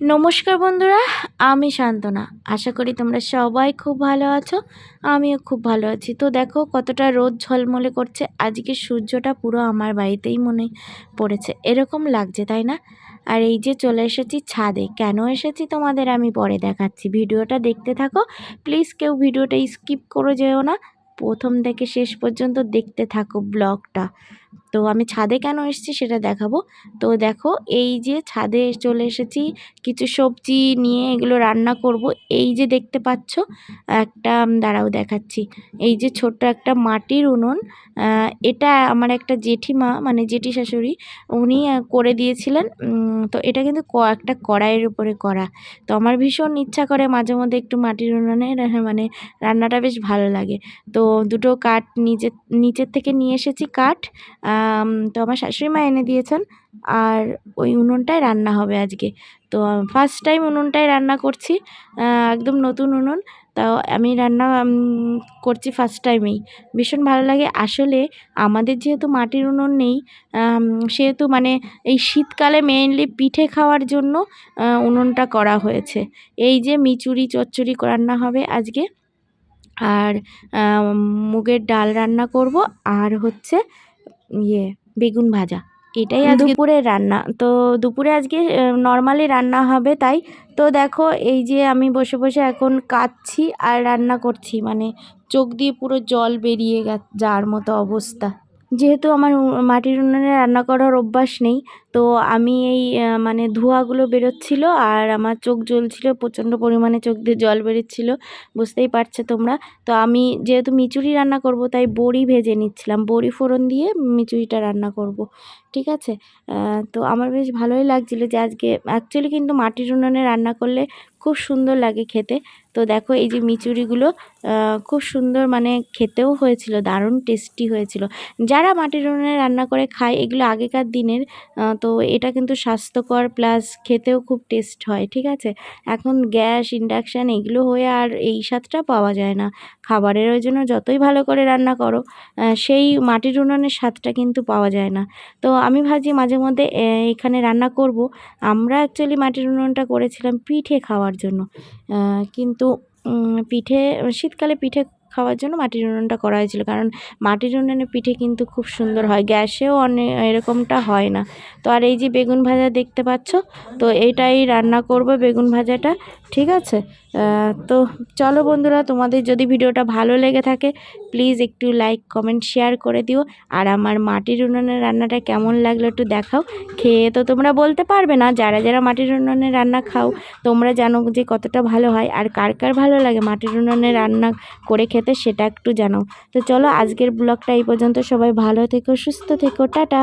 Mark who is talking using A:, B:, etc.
A: নমস্কার বন্ধুরা, আমি শান্তনা। আশা করি তোমরা সবাই খুব ভালো আছো, আমিও খুব ভালো আছি। তো দেখো, কতটা রোদ ঝলমলে করছে। আজকে সূর্যটা পুরো আমার বাড়িতেই মনে পড়েছে। এরকম লাগছে, তাই না? আর এই যে চলে এসেছি ছাদে। কেন এসেছি তোমাদের আমি পরে দেখাচ্ছি। ভিডিওটা দেখতে থাকো। প্লিজ কেউ ভিডিওটা স্কিপ করে যেও না। প্রথম থেকে শেষ পর্যন্ত দেখতে থাকো ব্লগটা। তো আমি ছাদে কেন এসেছি সেটা দেখাবো। তো দেখো, এই যে ছাদে চলে এসেছি, কিছু সবজি নিয়ে এগুলো রান্না করব। এই যে দেখতে পাচ্ছ, একটা, দাঁড়াও দেখাচ্ছি। এই যে ছোট্ট একটা মাটির উনুন এটা আমার একটা জেঠিমা মানে জেঠি শাশুড়ি, উনি করে দিয়েছিলেন। তো এটা কিন্তু একটা কড়াইয়ের উপরে করা। তো আমার ভীষণ ইচ্ছা করে মাঝে মধ্যে একটু মাটির উনুনে মানে রান্নাটা বেশ ভালো লাগে। তো দুটো কাঠ নিচের নিচের থেকে নিয়ে এসেছি কাঠ তো আমার শাশুড়ি মা এনে দিয়েছেন। আর ওই উনুনটায় রান্না হবে আজকে। তো ফার্স্ট টাইম উনুনটায় রান্না করছি একদম নতুন উনুন। তাও আমি রান্না করছি ফার্স্ট টাইমেই ভীষণ ভালো লাগে। আসলে আমাদের যেহেতু মাটির উনুন নেই সেহেতু মানে এই শীতকালে মেইনলি পিঠে খাওয়ার জন্য উনুনটা করা হয়েছে। এই যে মিচুরি, চচ্চড়ি রান্না হবে আজকে। আর মুগের ডাল রান্না করব। আর হচ্ছে ইয়ে বেগুন ভাজা। এটাই আজ দুপুরে রান্না। তো দুপুরে আজকে নর্মালি রান্না হবে তাই। তো দেখো এই যে আমি বসে বসে এখন কাচ্ছি আর রান্না করছি। মানে চোখ দিয়ে পুরো জল বেরিয়ে যাওয়ার মতো অবস্থা। যেহেতু আমার মাটির উনুনে রান্না করার অভ্যাস নেই, তো আমি এই মানে ধোঁয়াগুলো বেরোচ্ছিলো আর আমার চোখ জ্বলছিল, প্রচণ্ড পরিমাণে চোখ দিয়ে জল বেরোচ্ছিল, বুঝতেই পারছ তোমরা। তো আমি যেহেতু মিচুরি রান্না করব, তাই বড়ি ভেজে নিচ্ছিলাম, বড়ি ফোড়ন দিয়ে মিচুরিটা রান্না করব, ঠিক আছে? তো আমার বেশ ভালোই লাগছিল যে আজকে অ্যাকচুয়ালি কিন্তু মাটির উনুনে রান্না করলে খুব সুন্দর লাগে খেতে। তো দেখো এই যে মিচুরিগুলো খুব সুন্দর মানে খেতেও হয়েছিল, দারুণ টেস্টি হয়েছিল। যারা মাটির উনুনে রান্না করে খায়, এগুলো আগেকার দিনের তো এটা কিন্তু স্বাস্থ্যকর প্লাস খেতেও খুব টেস্ট হয়, ঠিক আছে? এখন গ্যাস ইন্ডাকশান এগুলো হয়ে আর এই স্বাদটা পাওয়া যায় না। খাবারের ওই জন্য যতই ভালো করে রান্না করো সেই মাটির উনুনের স্বাদটা কিন্তু পাওয়া যায় না। তো আমি ভাবছি মাঝে মধ্যে এখানে রান্না করব। আমরা অ্যাকচুয়ালি মাটির উনুনটা করেছিলাম পিঠে খাওয়ার জন্য। কিন্তু পিঠে, শীতকালে পিঠে খাওয়ার জন্য মাটির উনুনটা করা হয়েছিল। কারণ মাটির উনুনে পিঠে কিন্তু খুব সুন্দর হয়, গ্যাসেও অনেক এরকমটা হয় না। তো আর এই যে বেগুন ভাজা দেখতে পাচ্ছ, তো এইটাই রান্না করব বেগুন ভাজাটা, ঠিক আছে? তো চলো বন্ধুরা, তোমাদের যদি ভিডিওটা ভালো লেগে থাকে প্লিজ একটু লাইক কমেন্ট শেয়ার করে দিও। আর আমার মাটির উনুনের রান্নাটা কেমন লাগল একটু দেখাও। খেয়ে তো তোমরা বলতে পারবে না, যারা যারা মাটির উনুনে রান্না খাও, তোমরা জানো যে কতটা ভালো হয় আর কার কার ভালো লাগে মাটির উনুনে রান্না করে খেতে, সেটা একটু জানাও। তো চলো, আজকের ব্লগটা এই পর্যন্ত। সবাই ভালো থেকো, সুস্থ থেকো, টাটা।